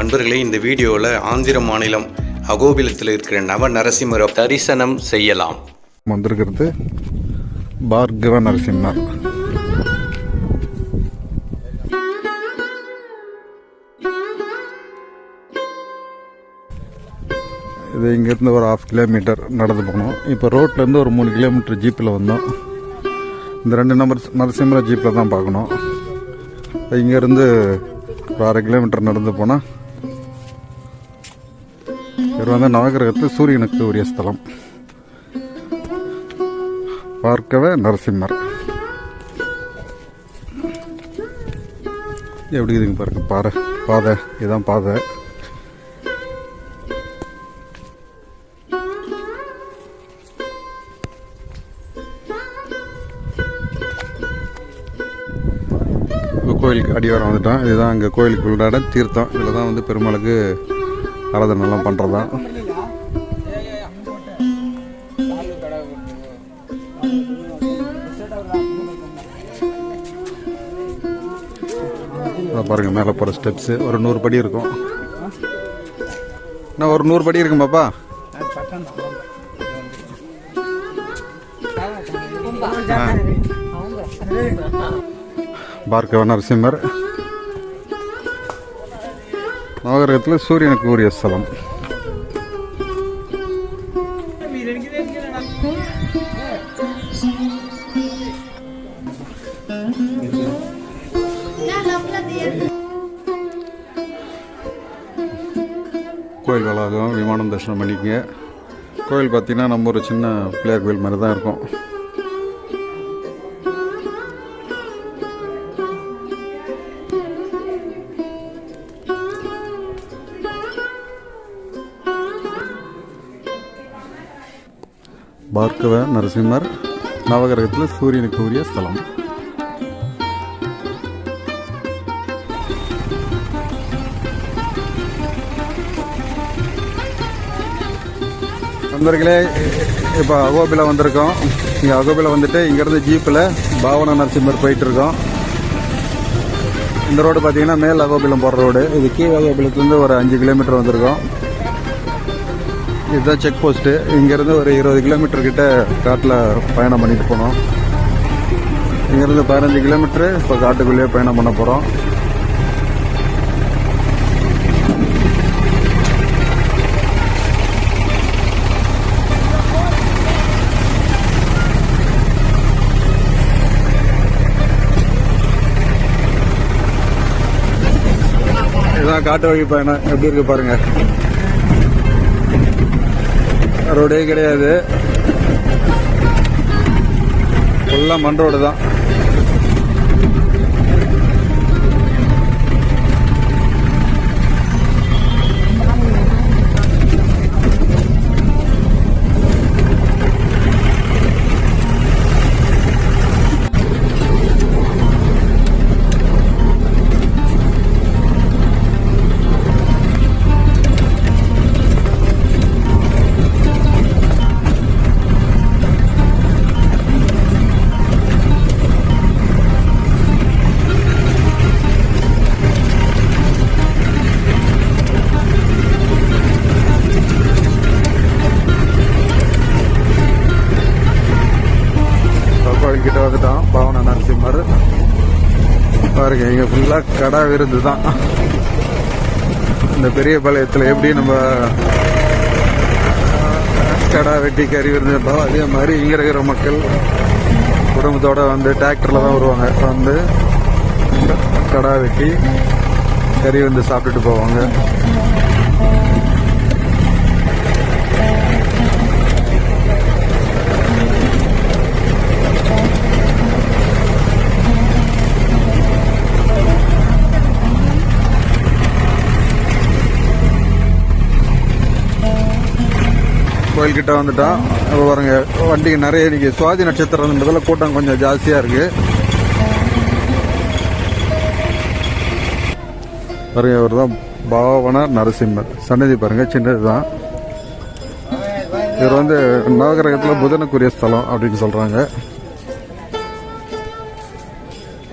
அன்பர்களே இந்த வீடியோவில் ஆந்திர மாநிலம் அகோபிலத்தில் இருக்கிற நவ நரசிம்மரை தரிசனம் செய்யலாம். வந்திருக்கிறது பார்கவ நரசிம்மர். இது இங்கேருந்து ஒரு ஹாஃப் கிலோமீட்டர் நடந்து போகணும். இப்போ ரோட்லேருந்து ஒரு மூணு கிலோமீட்டர் ஜீப்பில் வந்தோம். இந்த ரெண்டு நம்பர் நரசிம்மர ஜீப்பில் தான் பார்க்கணும். இங்கேருந்து ஒரு அரை கிலோமீட்டர் நடந்து போனால் இவர் வந்து நவகிரகத்தில் சூரியனுக்கு உரிய ஸ்தலம். பார்க்கவே நரசிம்மர். எப்படி இருக்குங்க பாருங்க பாறை பாதை இதுதான் பாதை. இப்போ கோயிலுக்கு அடிவாரம் வந்துட்டோம். இதுதான் இங்கே கோயிலுக்கு உள்ளாட தீர்த்தம். இதில் தான் வந்து பெருமாளுக்கு ஆராதனைலாம் பண்ணுறதா அதான் பாருங்கள் மேலே போகிற ஸ்டெப்ஸு ஒரு நூறு படி இருக்கும். நான் ஒரு நூறு படி இருக்கும் பாப்பா? பார்க்கவ நரசிம்மர்? நவகிரகத்தில் சூரியனுக்கு உரிய ஸ்தலம். கோயில் வளாகம் விமானம் தரிசனம் பண்ணிக்கங்க. கோயில் பார்த்தீங்கன்னா நம்ம ஒரு சின்ன பிள்ளையார் கோயில் மாதிரி தான் இருக்கும். பார்க்கவ நரசிம்மர் நவகிரகத்தில் சூரியனுக்கு உரிய ஸ்தலம். நண்பர்களே இப்போ அகோபியில் வந்திருக்கோம். இங்கே அகோபியில் வந்துட்டு இங்கேருந்து ஜீப்பில் பாவன நரசிம்மர் போயிட்டுருக்கோம். இந்த ரோடு பார்த்தீங்கன்னா மேல் அகோபிலம் போகிற ரோடு. இது கீழ் அகோபிலத்துலேருந்து ஒரு அஞ்சு கிலோமீட்டர் வந்திருக்கோம். இதுதான் செக் போஸ்ட்டு இங்கேருந்து ஒரு இருபது கிலோமீட்டர் கிட்ட காட்டில் பயணம் பண்ணிட்டு போனோம். இங்கேருந்து பதினஞ்சு கிலோமீட்டரு இப்போ காட்டுக்குள்ளேயே பயணம் பண்ண போகிறோம் இதுதான் காட்டு வழி பயணம். எப்படி இருக்கு பாருங்க. ரோடே கிடையாது. ஃபுல்லாக மண் ரோடு தான். கடா விருந்து தான் இந்த பெரிய பாளையத்தில் எப்படி நம்ம கடா வெட்டி கறி விருந்தோ அதே மாதிரி இங்க இருக்கிற மக்கள் குடும்பத்தோட வந்து டிராக்டர்ல தான் வருவாங்க. வந்து கடா வெட்டி கறி வந்து சாப்பிட்டுட்டு போவாங்க. கோயில்கிட்ட வந்துட்டோம் இப்போ பாருங்க வண்டிக்கு நிறைய இன்னைக்கு சுவாதி நட்சத்திரம்ன்றதுல கூட்டம் கொஞ்சம் ஜாஸ்தியா இருக்கு. பாருங்க இவர் தான் பாவன நரசிம்மர். சன்னதி பாருங்க சின்னது தான். இவர் வந்து நவகிரகத்தில் புதனுக்குரிய ஸ்தலம் அப்படின்னு சொல்றாங்க.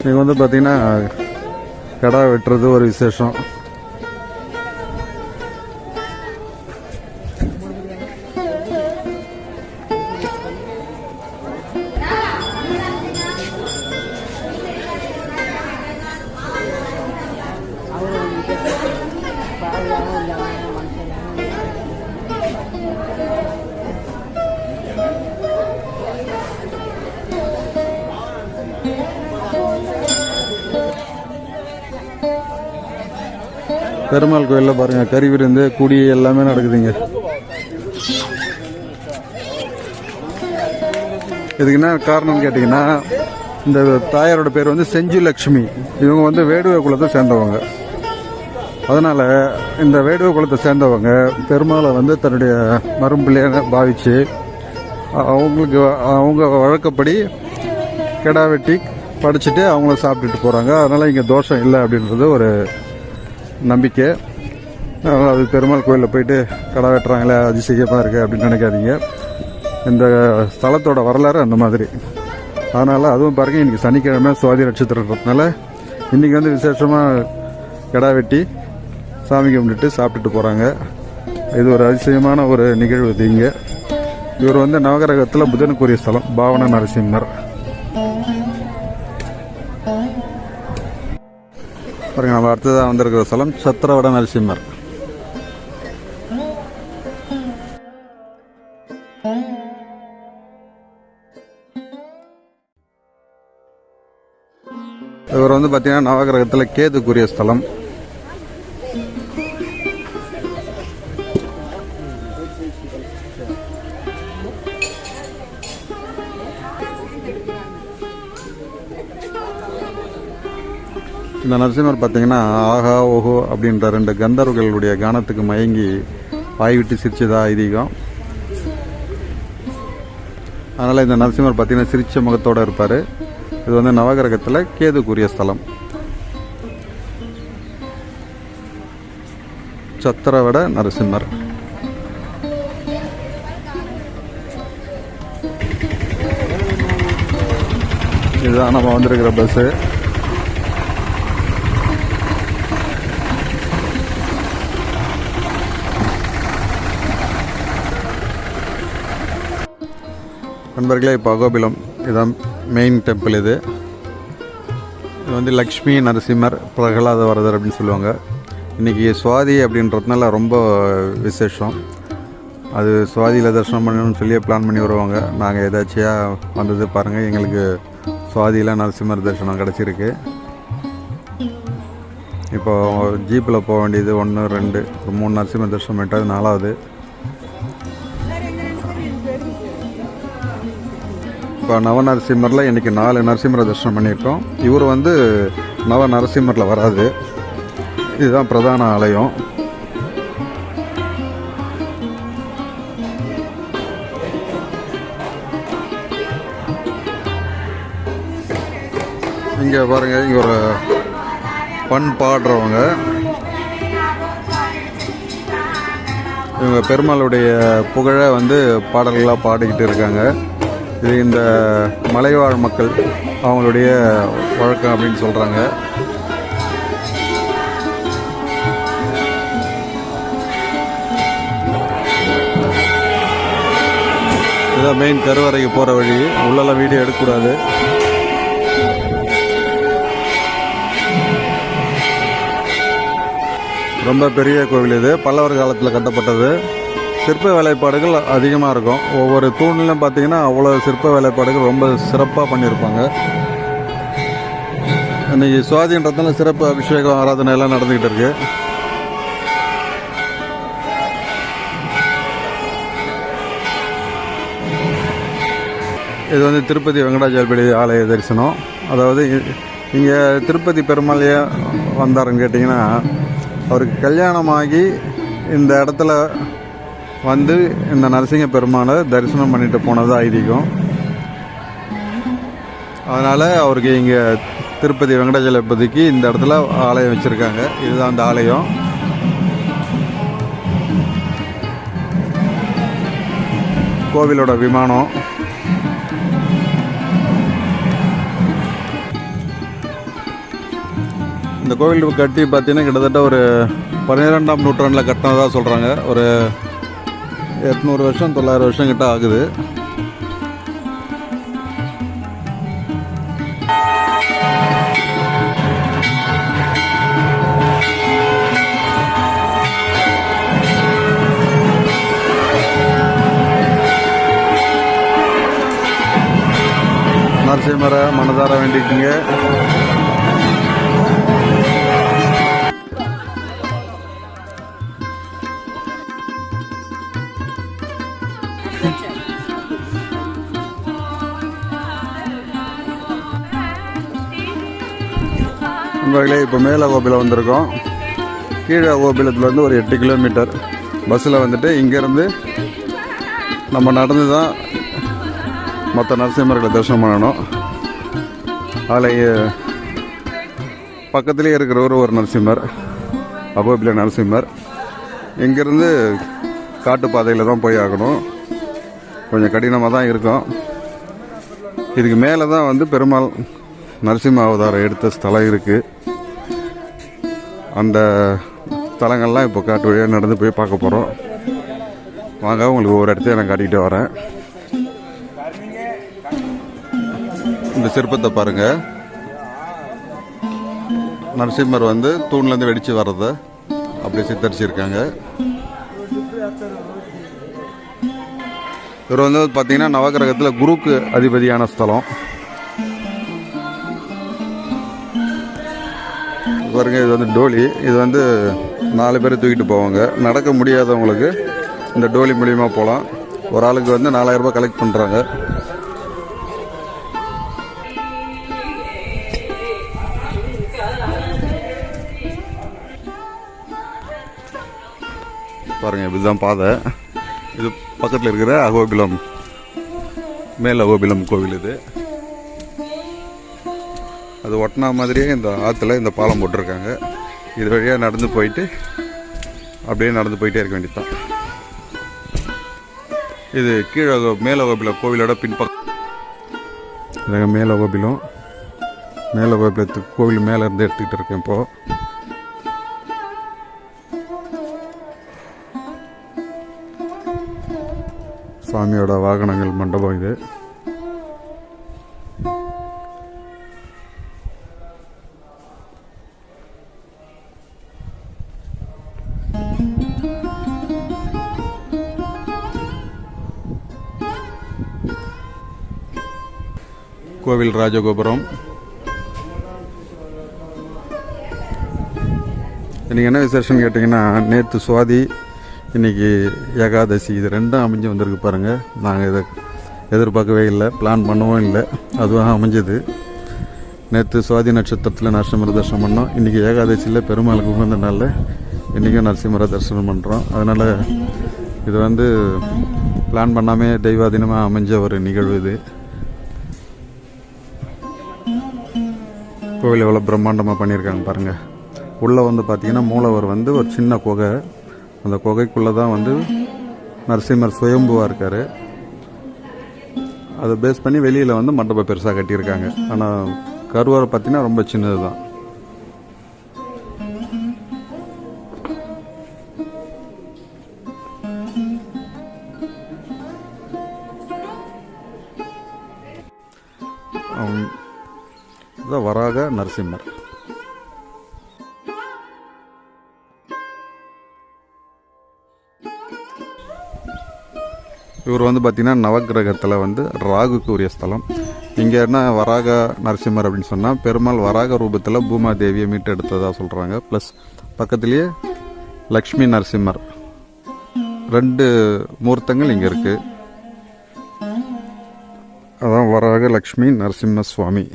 இங்க வந்து பார்த்தீங்கன்னா கடா வெட்டுறது ஒரு விசேஷம். பெருமாள் கோயிலில் பாருங்கள் கறி விருந்து குடி எல்லாமே நடக்குதுங்க. இதுக்கு என்ன காரணம்னு கேட்டிங்கன்னா இந்த தாயாரோட பேர் வந்து செஞ்சு லக்ஷ்மி இவங்க வந்து வேடுவ குலத்தை சேர்ந்தவங்க. அதனால் இந்த வேடுவ குலத்தை சேர்ந்தவங்க பெருமாளை வந்து தன்னுடைய மரும்பிள்ளையான பாவிச்சு அவங்களுக்கு அவங்க வழக்கப்படி கிடா வெட்டி படிச்சுட்டு அவங்கள சாப்பிட்டுட்டு போகிறாங்க அதனால் இங்கே தோஷம் இல்லை அப்படின்றது ஒரு நம்பிக்கை. அது பெருமாள் கோயிலில் போயிட்டு கடை வெட்டுறாங்களே அதிசயமாக இருக்குது அப்படின்னு நினைக்காதீங்க. இந்த ஸ்தலத்தோட வரலாறு அந்த மாதிரி. அதனால் அதுவும் பாருங்க இன்றைக்கி சனிக்கிழமை சுவாதி நட்சத்திரன்றதுனால இன்றைக்கி வந்து விசேஷமாக கிடா வெட்டி சாமி கும்பிட்டுட்டு சாப்பிட்டுட்டு போகிறாங்க இது ஒரு அதிசயமான ஒரு நிகழ்வு இது இங்கே. இவர் வந்து நவகிரகத்தில் புதனுக்குரிய ஸ்தலம் பாவன நரசிம்மர். பாருங்க நம்ம அடுத்ததாக வந்திருக்கிற ஸ்தலம் சத்திரவட நரசிம்மர். இவர் வந்து பார்த்தீங்கன்னா நவகிரகத்தில் கேதுக்குரிய ஸ்தலம். இந்த நரசிம்மர் பார்த்தீங்கன்னா ஆஹா ஓஹோ அப்படின்ற ரெண்டு கந்தர்வர்களுடைய கானத்துக்கு மயங்கி வாய் விட்டு சிரிச்சதா ஐதீகம். அதனால் இந்த நரசிம்மர் பார்த்தீங்கன்னா சிரிச்ச முகத்தோடு இருப்பார். இது வந்து நவகிரகத்தில் கேதுக்குரிய ஸ்தலம். சத்திரவட நரசிம்மர். இதுதான் நம்ம வந்திருக்கிற பஸ்ஸு நண்பர்களே இப்போ அகோபிலம் இதுதான் மெயின் டெம்பிள் இது. இது வந்து லக்ஷ்மி நரசிம்மர் பிரகலாத வரதர் அப்படின்னு சொல்லுவாங்க. இன்றைக்கி சுவாதி அப்படின்றதுனால ரொம்ப விசேஷம். அது சுவாதியில் தரிசனம் பண்ணணும்னு சொல்லி பிளான் பண்ணி வருவாங்க. நாங்கள் ஏதாச்சியாக வந்தது பாருங்கள் எங்களுக்கு சுவாதியில் நரசிம்மர் தரிசனம் கிடச்சிருக்கு. இப்போ ஜீப்பில் போக வேண்டியது ஒன்று ரெண்டு மூணு நரசிம்மர் தரிசனம் பண்ணிட்டு நாலாவது. இப்போ நவ நரசிம்மரில் இன்றைக்கி நாலு நரசிம்மரை தரிசனம் பண்ணியிருக்கோம். இவர் வந்து நவ நரசிம்மரில் வராது. இதுதான் பிரதான ஆலயம். இங்கே பாருங்கள் இங்கே ஒரு பண் பாடுறவங்க. இவங்க பெருமாளுடைய புகழை வந்து பாடல்களாக பாடிக்கிட்டு இருக்காங்க. இது இந்த மலைவாழ் மக்கள் அவங்களுடைய வழக்கம் அப்படின்னு சொல்கிறாங்க இதான் மெயின் கருவறைக்கு போகிற வழி. உள்ளெல்லாம் வீடியோ எடுக்கக்கூடாது. ரொம்ப பெரிய கோவில் இது. பல்லவர் காலத்தில் கட்டப்பட்டது. சிற்ப வேலைப்பாடுகள் அதிகமாக இருக்கும். ஒவ்வொரு தூண்லையும் பார்த்தீங்கன்னா அவ்வளோ சிற்ப வேலைப்பாடுகள் ரொம்ப சிறப்பாக பண்ணியிருப்பாங்க இன்னைக்கு சுவாதின்றதுனால சிறப்பு அபிஷேகம் ஆராதனை எல்லாம் நடந்துக்கிட்டு இருக்கு. இது வந்து திருப்பதி வெங்கடாஜலபதி ஆலய தரிசனம். அதாவது இங்கே திருப்பதி பெருமாளையே வந்தாருன்னு கேட்டிங்கன்னா அவருக்கு கல்யாணமாகி இந்த இடத்துல வந்து இந்த நரசிங்க பெருமானை தரிசனம் பண்ணிட்டு போனது ஐதீகம். அதனால் அவருக்கு இங்கே திருப்பதி வெங்கடாஜலபதிக்கு இந்த இடத்துல ஆலயம் வச்சுருக்காங்க. இதுதான் அந்த ஆலயம். கோவிலோட விமானம். இந்த கோவில் கட்டி பார்த்தீங்கன்னா கிட்டத்தட்ட ஒரு பன்னிரெண்டாம் நூற்றாண்டில் கட்டினதாக சொல்கிறாங்க ஒரு எட்நூறு வருஷம் தொள்ளாயிரம் வருஷம் கிட்ட ஆகுது. நரசிம்மரை மனதார வேண்டிக்குங்க. நண்பர்களே இப்போ மேலே கோபியில் வந்திருக்கோம். கீழே கோபிலத்தில் வந்து ஒரு எட்டு கிலோமீட்டர். பஸ்ஸில் வந்துட்டு இங்கேருந்து நம்ம நடந்து தான் மற்ற நரசிம்மர்களை தரிசனம் பண்ணணும். அதில் பக்கத்துலேயே இருக்கிறவர் ஒரு நரசிம்மர் அகோபில நரசிம்மர். இங்கேருந்து காட்டு பாதையில் தான் போய் ஆகணும். கொஞ்சம் கடினமாக தான் இருக்கும். இதுக்கு மேலே தான் வந்து பெருமாள் நரசிம்ம அவதாரம் எடுத்த ஸ்தலம் இருக்குது அந்த ஸ்தலங்கள்லாம் இப்போ காட்டு வழியாக நடந்து போய் பார்க்க போகிறோம் வாங்க உங்களுக்கு ஒவ்வொரு இடத்தையும் நான் காட்டிக்கிட்டு வரேன். இந்த சிற்பத்தை பாருங்க. நரசிம்மர் வந்து தூண்லேருந்து வெடிச்சு வர்றதை அப்படி சித்தரிச்சிருக்காங்க. இவர் வந்து பார்த்தீங்கன்னா நவகிரகத்தில் குருக்கு அதிபதியான ஸ்தலம். பாருங்கள் இது வந்து டோலி. இது வந்து நாலு பேர் தூக்கிட்டு போவாங்க. நடக்க முடியாதவங்களுக்கு இந்த டோலி மூலியமாக போகலாம் ஒரு ஆளுக்கு வந்து நாலாயிரம் ரூபாய் கலெக்ட் பண்ணுறாங்க பாருங்கள் இதுதான் பாதை. இது பக்கத்தில் இருக்கிற அகோபிலம். மேல் அகோபிலம் கோவில் இது. அது ஒட்டினா மாதிரியே இந்த ஆற்றுல இந்த பாலம் போட்டிருக்காங்க. இது வழியாக நடந்து போயிட்டு அப்படியே நடந்து போயிட்டே இருக்க வேண்டியதுதான். இது கீழே மேலகோபில கோவிலோட பின்பக்கம் இதாங்க மேல கோபிலத்துக்கு கோவில் மேலே இருந்து எடுத்துக்கிட்டு இருக்கேன் இப்போது சாமியோட வாகனங்கள் மண்டபம் இது. கோவில் ராஜகோபுரம். இன்றைக்கி என்ன விசேஷம்னு கேட்டிங்கன்னா நேற்று சுவாதி இன்னைக்கு ஏகாதசி இது ரெண்டும் அமைஞ்சு வந்திருக்கு பாருங்கள் நாங்கள் இதை எதிர்பார்க்கவே இல்லை பிளான் பண்ணவும் இல்லை. அதுவாக அமைஞ்சது. நேற்று சுவாதி நட்சத்திரத்தில் நரசிம்மர தரிசனம் பண்ணோம். இன்றைக்கி ஏகாதசியில் பெருமாளுக்கு உகந்த நாளில் இன்றைக்கும் நரசிம்மர தரிசனம் பண்ணுறோம் அதனால் இது வந்து பிளான் பண்ணாமே தெய்வாதீனமாக அமைஞ்ச ஒரு நிகழ்வு இது. கோவில் எவ்வளோ பிரம்மாண்டமாக பண்ணியிருக்காங்க பாருங்கள் உள்ளே வந்து பார்த்தீங்கன்னா மூலவர் வந்து ஒரு சின்ன குகை. அந்த குகைக்குள்ளே தான் வந்து நரசிம்மர் சுயம்புவாக இருக்கார். அதை பேஸ் பண்ணி வெளியில் வந்து மண்டபம் பெருசாக கட்டியிருக்காங்க. ஆனால் கருவறை பார்த்தீங்கன்னா ரொம்ப சின்னது தான் நரசிம்மர். இவர் வந்து பார்த்தீங்கன்னா நவக்கிரகத்தில் வந்து ராகுக்கு உரிய ஸ்தலம். இங்கே என்ன வராக நரசிம்மர் அப்படின்னு சொன்னால் பெருமாள் வராக ரூபத்தில் பூமாதேவியை மீட்டெடுத்ததாக சொல்கிறாங்க ப்ளஸ் பக்கத்துலேயே லக்ஷ்மி நரசிம்மர். ரெண்டு மூர்த்தங்கள் இங்கே இருக்குது அதான் வராக லக்ஷ்மி நரசிம்ம சுவாமி.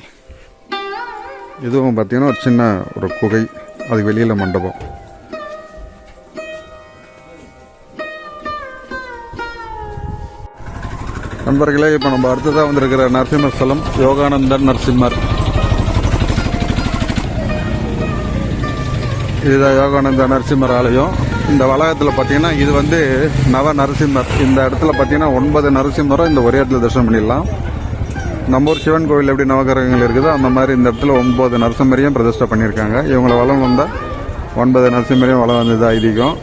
இதுவும் பார்த்தீங்கன்னா ஒரு சின்ன ஒரு குகை. அது வெளியில் மண்டபம். நண்பர்களே இப்போ நம்ம அடுத்ததாக வந்திருக்கிற நரசிம்மர் ஸ்தலம் நரசிம்மர். இதுதான் யோகானந்த நரசிம்மர் ஆலயம். இந்த வளாகத்தில் பார்த்தீங்கன்னா இது வந்து நவ நரசிம்மர் இந்த இடத்துல பார்த்தீங்கன்னா ஒன்பது நரசிம்மரும் இந்த ஒரே இடத்துல தரிசனம் பண்ணிடலாம். நம்ம ஊர் சிவன் கோவில் எப்படி நவகிரகங்கள் இருக்குதோ அந்த மாதிரி இந்த இடத்துல ஒன்பது நரசிம்மரியும் பிரதிஷ்டை பண்ணியிருக்காங்க. இவங்களை வளம் வந்தால் ஒன்பது நரசிம்மரியும் வளம் வந்தது ஐதீகம்.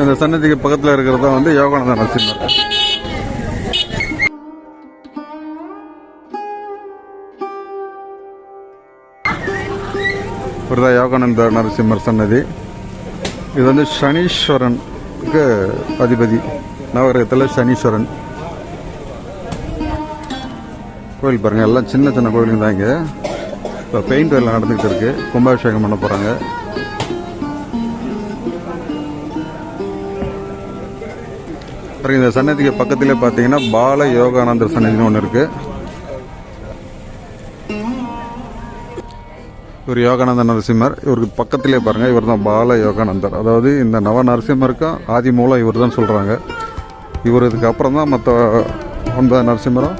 இந்த சன்னதிக்கு பக்கத்தில் இருக்கிறதா வந்து யோகானந்த நரசிம்மர். ஒரு யோகானந்த நரசிம்மர் சன்னதி. இது வந்து சனீஸ்வரனுக்கு அதிபதி. நவகிரகத்தில் சனீஸ்வரன். கோயில் பாருங்க எல்லாம் சின்ன சின்ன கோயிலுங்க தான் இங்கே. இப்போ பெயிண்ட் வேலை நடந்துகிட்டு இருக்கு. கும்பாபிஷேகம் பண்ண போகிறாங்க அப்புறம் இந்த சன்னதிக்கு பக்கத்திலே பார்த்தீங்கன்னா பால யோகானந்தர் சன்னதின்னு ஒன்று இருக்குது இவர் யோகானந்த நரசிம்மர். இவருக்கு பக்கத்திலே பாருங்கள் இவர் தான் பால யோகானந்தர். அதாவது இந்த நவ நரசிம்மருக்கும் ஆதி மூலம் இவர் தான் சொல்கிறாங்க இவர் இதுக்கப்புறம் தான் மற்ற ஒன்பது நரசிம்மரும்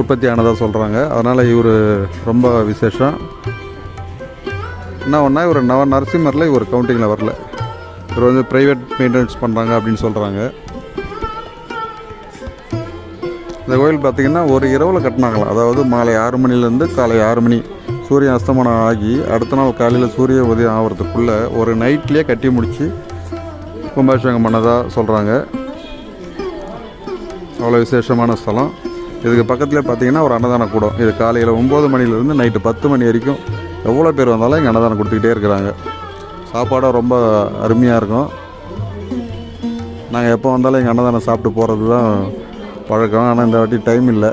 உற்பத்தி ஆனதாக சொல்கிறாங்க அதனால் இவர் ரொம்ப விசேஷம். என்ன ஒன்றா இவர் நவ நரசிம்மரில் இவர் கவுண்டிங்கில் வரல. இவர் வந்து ப்ரைவேட் மெயின்டெனன்ஸ் பண்ணுறாங்க அப்படின்னு சொல்கிறாங்க இந்த கோயில் பார்த்திங்கன்னா ஒரு இரவில் கட்டினாங்களாம். அதாவது மாலை ஆறு மணிலேருந்து காலை ஆறு மணி சூரியன் அஸ்தமனம் ஆகி அடுத்த நாள் காலையில் சூரிய உதயம் ஆகிறதுக்குள்ளே ஒரு நைட்லேயே கட்டி முடித்து கும்பாபிஷேகம் பண்ணதாக சொல்கிறாங்க அவ்வளோ விசேஷமான ஸ்தலம். இதுக்கு பக்கத்தில் பார்த்தீங்கன்னா ஒரு அன்னதான கூடம். இது காலையில் ஒம்பது மணிலேருந்து நைட்டு பத்து மணி வரைக்கும் எவ்வளோ பேர் வந்தாலும் இங்கே அன்னதானம் கொடுத்துக்கிட்டே இருக்கிறாங்க. சாப்பாடும் ரொம்ப அருமையாக இருக்கும். நாங்கள் எப்போ வந்தாலும் எங்கள் அன்னதானம் சாப்பிட்டு போகிறது தான் பழக்கம். ஆனால் இந்த வாட்டி டைம் இல்லை.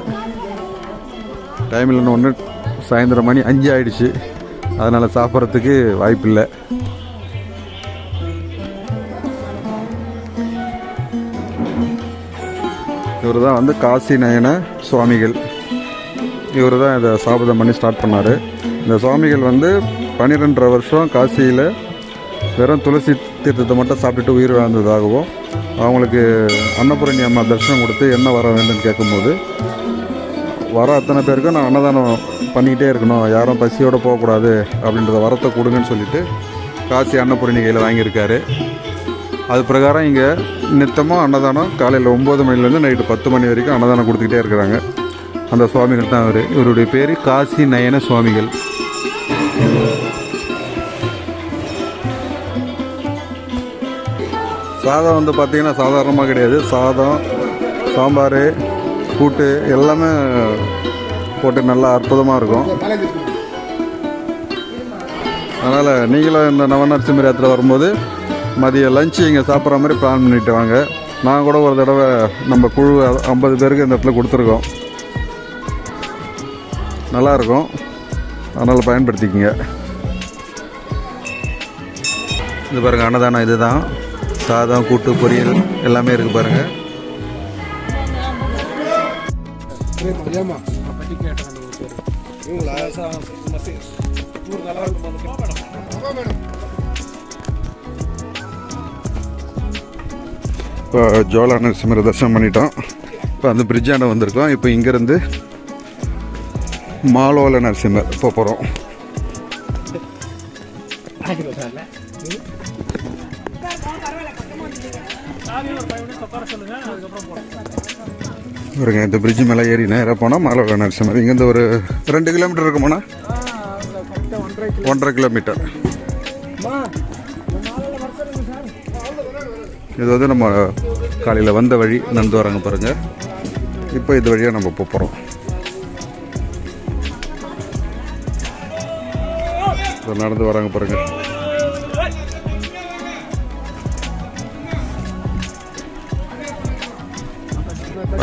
டைம் இல்லைன்னு ஒன்று சாயந்தரம் மணி அஞ்சு ஆயிடுச்சு. அதனால் சாப்பிட்றதுக்கு வாய்ப்பில்லை. இவர் தான் வந்து காசி நயன சுவாமிகள். இவர் தான் இதை சாபதம் பண்ணி ஸ்டார்ட் பண்ணார். இந்த சுவாமிகள் வந்து பன்னிரெண்டரை வருஷம் காசியில் வெறும் துளசி தீர்த்தத்தை மட்டும் சாப்பிட்டுட்டு உயிர் வாழ்ந்ததாகவும் அவங்களுக்கு அன்னபூரணி அம்மா தரிசனம் கொடுத்து என்ன வர வேண்டும்னு கேட்கும்போது வர அத்தனை பேருக்கும் நான் அன்னதானம் பண்ணிக்கிட்டே இருக்கணும். யாரும் பசியோடு போகக்கூடாது அப்படின்றத வரத்தை கொடுங்கன்னு சொல்லிட்டு காசி அன்னபூரணி கையில் வாங்கியிருக்காரு. அது பிரகாரம் இங்கே நித்தமாக அன்னதானம் காலையில் ஒம்பது மணிலேருந்து நைட்டு பத்து மணி வரைக்கும் அன்னதானம் கொடுத்துக்கிட்டே இருக்கிறாங்க. அந்த சுவாமிகள் தான் அவர். இவருடைய பேர் காசி நயன சுவாமிகள். சாதம் வந்து பார்த்திங்கன்னா சாதாரணமாக கிடையாது. சாதம் சாம்பார் கூட்டு எல்லாமே போட்டு நல்லா அற்புதமாக இருக்கும். அதனால் நீங்களும் இந்த நவநரசிம்மர் யாத்திரை வரும்போது மதிய லஞ்சு இங்கே சாப்பிட்ற மாதிரி பிளான் பண்ணிட்டு வாங்க. நான் கூட ஒரு தடவை நம்ம குழு ஐம்பது பேருக்கு இந்த இடத்துல கொடுத்துருக்கோம். நல்லாயிருக்கும் அதனால் பயன்படுத்திக்கிங்க. இது பாருங்கள் அன்னதானம் இதுதான். சாதம் கூட்டு பொரியல் எல்லாமே இருக்குது பாருங்கள் இப்போ ஜோலா நரசிம்மரை தரிசனம் பண்ணிட்டோம். இப்போ அந்த பிரிட்ஜாண்ட வந்திருக்கோம். இப்போ இங்கேருந்து மாலோல நரசிம்மர் இப்போ போகிறோம் பாருங்க இந்த பிரிட்ஜ் மேலே ஏறி நேராக போனால் மாலோல நரசிம்மர் இங்கேருந்து ஒரு ரெண்டு கிலோமீட்டர் இருக்குமாண்ணா ஒன்றரை கிலோமீட்டர் இது வந்து நம்ம காலையில் வந்த வழி நடந்து வராங்க பாருங்கள் இப்போ இது வழியாக நம்ம போகிறோம் இப்போ நடந்து வராங்க பாருங்கள்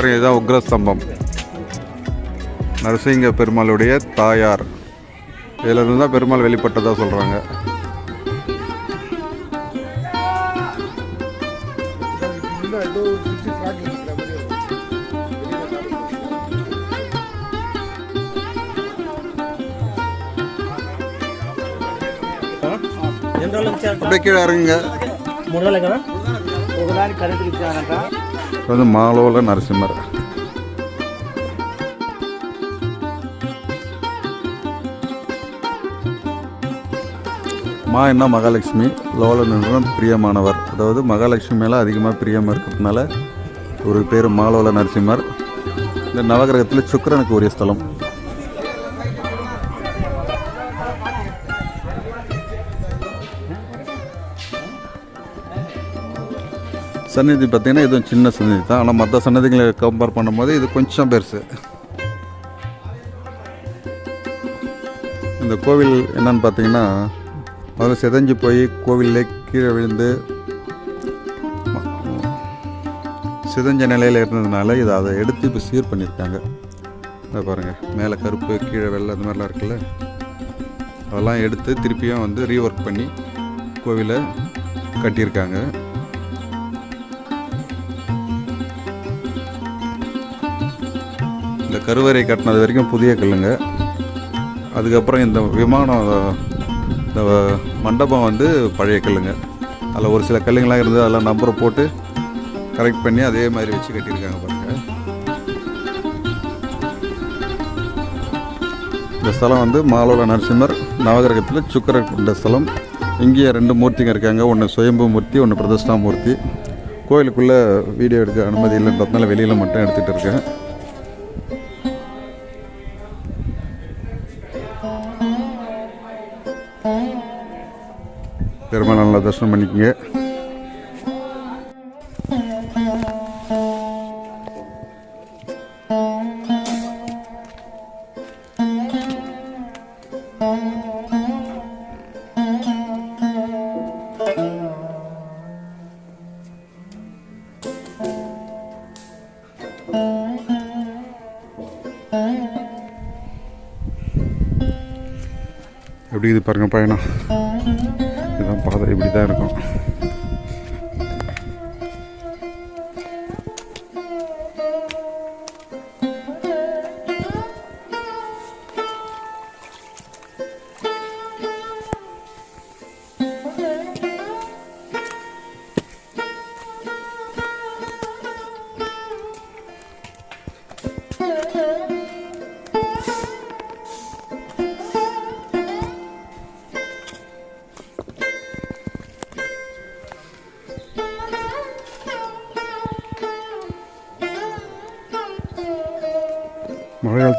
பாருங்கள் இதுதான் உக்ரஸ்தம்பம். நரசிங்க பெருமாளுடைய தாயார். இதில் இருந்து தான் பெருமாள் வெளிப்பட்டதாக சொல்கிறாங்க அப்படியே கீழே இறங்குங்க. வந்து மாலோல நரசிம்மர். மா என்ன மகாலட்சுமி? லோல நின்றும் பிரியமானவர். அதாவது மகாலட்சுமி மேலே அதிகமாக பிரியம் இருக்கிறதுனால ஒரு பேர் மாலோல நரசிம்மர். இந்த நவகிரகத்தில் சுக்கரனுக்கு உரிய ஸ்தலம். சன்னிதி பார்த்தீங்கன்னா இதுவும் சின்ன சந்நிதி தான். ஆனால் மற்ற சன்னதிகளை கம்பேர் பண்ணும்போது இது கொஞ்சம் பெருசு. இந்த கோவில் என்னன்னு பார்த்தீங்கன்னா முதல்ல செதஞ்சு போய் கோவிலே கீழே விழுந்து சிதஞ்ச நிலையில் இருந்ததுனால இதை அதை எடுத்து இப்போ சீர் பண்ணியிருக்காங்க. இதை பாருங்கள் மேலே கருப்பு கீழே வெள்ளை அந்த மாதிரிலாம் இருக்குல்ல. அதெல்லாம் எடுத்து திருப்பியும் வந்து ரீஒர்க் பண்ணி கோவிலை கட்டியிருக்காங்க. கருவறை கட்டினது வரைக்கும் புதிய கல்லுங்க. அதுக்கப்புறம் இந்த விமானம் இந்த மண்டபம் வந்து பழைய கல்லுங்க. அதில் ஒரு சில கல்லுங்களாம் இருந்து அதெல்லாம் நம்பரை போட்டு கரெக்ட் பண்ணி அதே மாதிரி வச்சு கட்டியிருக்காங்க பாருங்க. இந்த ஸ்தலம் வந்து மாலோல நரசிம்மர் நவகிரகத்தில் சுக்கர கொண்ட ஸ்தலம். இங்கேயே ரெண்டு மூர்த்திங்க இருக்காங்க. ஒன்று சுயம்பு மூர்த்தி ஒன்று பிரதிஷ்டா மூர்த்தி. கோயிலுக்குள்ளே வீடியோ எடுக்க அனுமதி இல்லைன்றதுனால வெளியில் மட்டும் எடுத்துகிட்டு இருக்கேன். தரிசனம் பண்ணிக்கங்க. எப்படி இது பாருங்க பயணம்? இதுதான் பாதை இப்படி தான் இருக்கும்.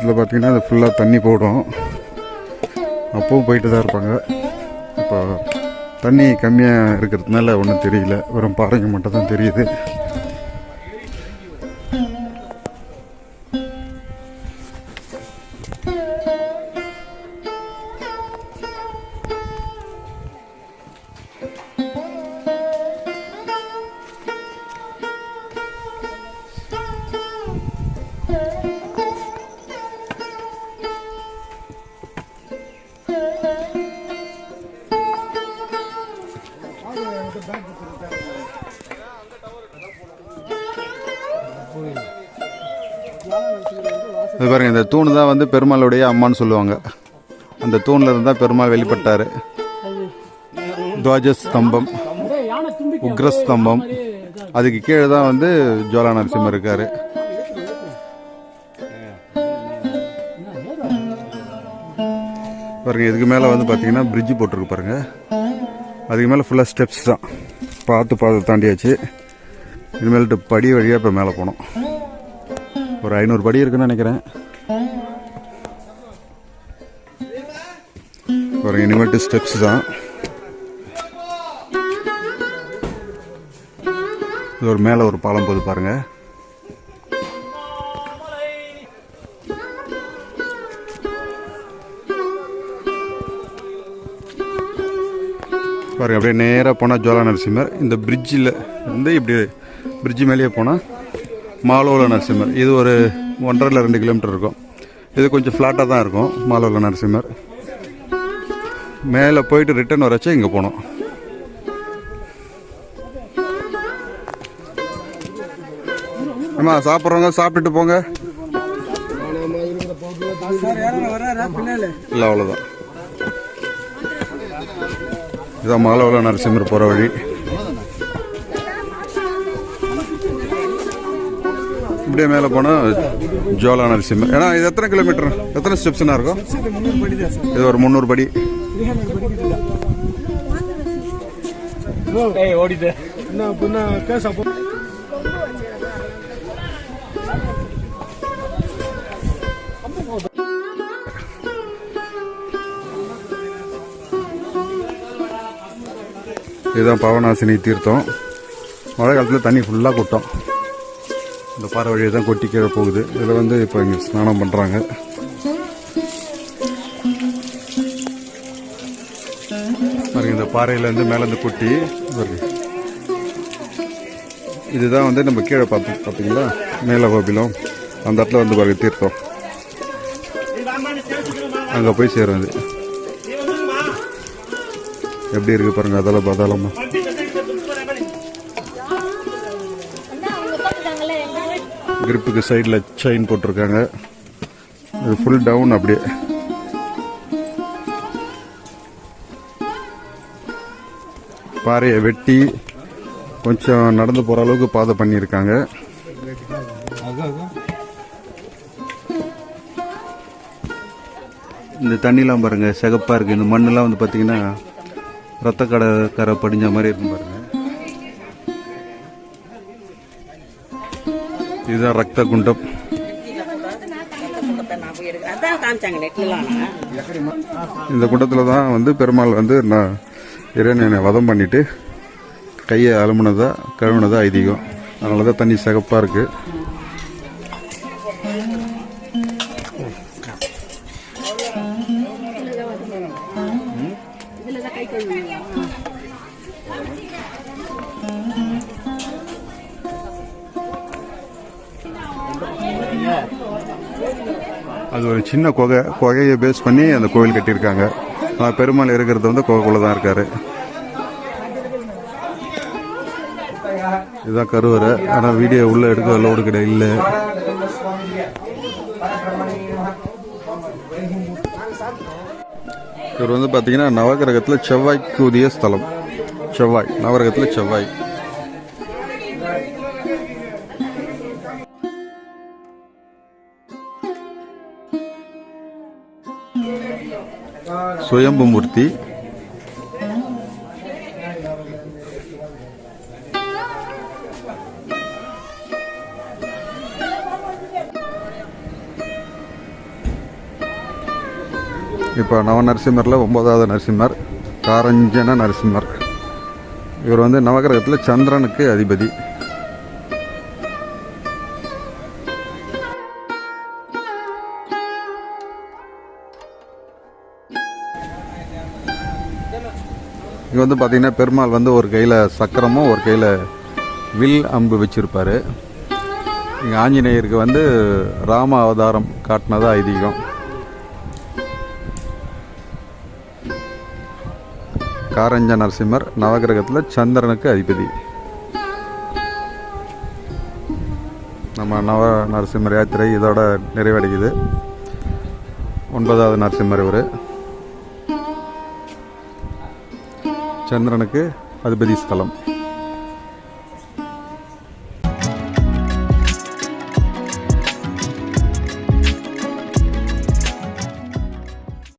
காலத்தில் பார்த்தீங்கன்னா அது ஃபுல்லாக தண்ணி போடும். அப்பவும் போயிட்டு தான் இருப்பாங்க. இப்போ தண்ணி கம்மியாக இருக்கிறதுனால ஒன்றும் தெரியல. வெறும் பாறைங்க மட்டும் தான் தெரியுது. இது பாருங்க இந்த தூண் தான் வந்து பெருமாளுடைய அம்மான்னு சொல்லுவாங்க. அந்த தூணில் இருந்தால் பெருமாள் வெளிப்பட்டார். துவாஜ ஸ்தம்பம் உக்ரஸ்தம்பம். அதுக்கு கீழே தான் வந்து ஜோலா நரசிம்மர் இருக்கார். பாருங்க இதுக்கு மேலே வந்து பார்த்தீங்கன்னா பிரிட்ஜ் போட்டிருக்கு பாருங்க. அதுக்கு மேலே ஃபுல்லாக ஸ்டெப்ஸ் தான். பார்த்து பார்த்து தாண்டியாச்சு. இனிமேல்ட்டு படி வழியாக இப்போ மேலே போனோம் ஒரு ஐநூறு படி இருக்குன்னு நினைக்கிறேன். ஒரு இனிமேட்டு ஸ்டெப்ஸ் தான். இது ஒரு மேலே ஒரு பாலம் போகுது பாருங்கள் பாருங்க அப்படியே நேராக போனால் ஜோலா நரசிம்மர் இந்த பிரிட்ஜில் வந்து இப்படி பிரிட்ஜ் மேலேயே போனால் மாலோல நரசிம்மர். இது ஒரு ஒன்றரை ரெண்டு கிலோமீட்டர் இருக்கும். இது கொஞ்சம் ஃப்ளாட்டாக தான் இருக்கும் மாலோல நரசிம்மர். மேலே போயிட்டு ரிட்டர்ன் வரச்சு இங்கே போனோம். அம்மா சாப்பிட்றவங்க சாப்பிட்டுட்டு போங்க. இல்லை அவ்வளோதான் இதான் மாலவில நரசிம்மர் போகிற வழி. இப்படியே மேலே போனால் ஜோலான அரிசி ஏன்னா இது எத்தனை கிலோமீட்டர் எத்தனை ஸ்டெப்ஸ்னா இருக்கும்? இது ஒரு முந்நூறு படி. இதுதான் பவனாசினி தீர்த்தம். மழை காலத்தில் தண்ணி ஃபுல்லாக கொட்டும். இந்த பாறை வழியை தான் கொட்டி கீழே போகுது. இதில் வந்து இப்போ இங்கே ஸ்நானம் பண்ணுறாங்க. பாருங்க இந்த பாறையிலேருந்து மேலேருந்து கொட்டி பாருங்க இதுதான் வந்து நம்ம கீழே பார்த்து பார்த்தீங்களா? மேலே கோபிலம். அந்த இடத்துல வந்து பாருங்க தீர்த்தம். அங்கே போய் சேரும் இது. எப்படி இருக்கு பாருங்க அதெல்லாம் பதாளமா? கிரிப்புக்கு சைடில் செயின் போட்டிருக்காங்க. இது ஃபுல் டவுன் அப்படியே. பாறையை வெட்டி கொஞ்சம் நடந்து போகிற அளவுக்கு பாதை பண்ணியிருக்காங்க. இந்த தண்ணிலாம் பாருங்க சிகப்பாக இருக்குது இந்த மண்ணெலாம் வந்து பார்த்திங்கன்னா ரத்தக்கடை கரை படிஞ்ச மாதிரி இருக்கும் பாருங்க. இதுதான் ரத்த குண்டம் இந்த குண்டத்தில் தான் வந்து பெருமாள் வந்து நான் இறைவனை வதம் பண்ணிட்டு கையை அலுமினதாக கழுவினதாக ஐதீகம். அதனால தான் தண்ணி சிகப்பாக இருக்குது சின்ன குகை குகையை பேஸ் பண்ணி அந்த கோவில் கட்டியிருக்காங்க. ஆனால் பெருமாள் இருக்கிறது வந்து குகைக்குள்ள தான் இருக்காரு. இதுதான் கருவறை. ஆனால் வீடியோ உள்ள எடுக்க லோடு கிடையாது இல்லை. இவர் வந்து பார்த்தீங்கன்னா நவகிரகத்தில் செவ்வாய்க்கு உரிய ஸ்தலம். செவ்வாய் நவகிரகத்தில் செவ்வாய். சுயம்புமூர்த்தி. இப்போ நவ நரசிம்மரில் ஒம்பதாவது நரசிம்மர் காரஞ்சன நரசிம்மர். இவர் வந்து நவகிரகத்தில் சந்திரனுக்கு அதிபதி. இங்கே வந்து பார்த்தீங்கன்னா பெருமாள் வந்து ஒரு கையில் சக்கரமும் ஒரு கையில் வில் அம்பு வச்சுருப்பார். இங்கே ஆஞ்சநேயருக்கு வந்து ராம அவதாரம் காட்டினதா ஐதீகம். காரஞ்ச நரசிம்மர் நவகிரகத்தில் சந்திரனுக்கு அதிபதி. நம்ம நவ நரசிம்மர் யாத்திரை இதோட நிறைவடையுது. ஒன்பதாவது நரசிம்மர் இவர். சந்திரனுக்கு அதிபதி ஸ்தலம்.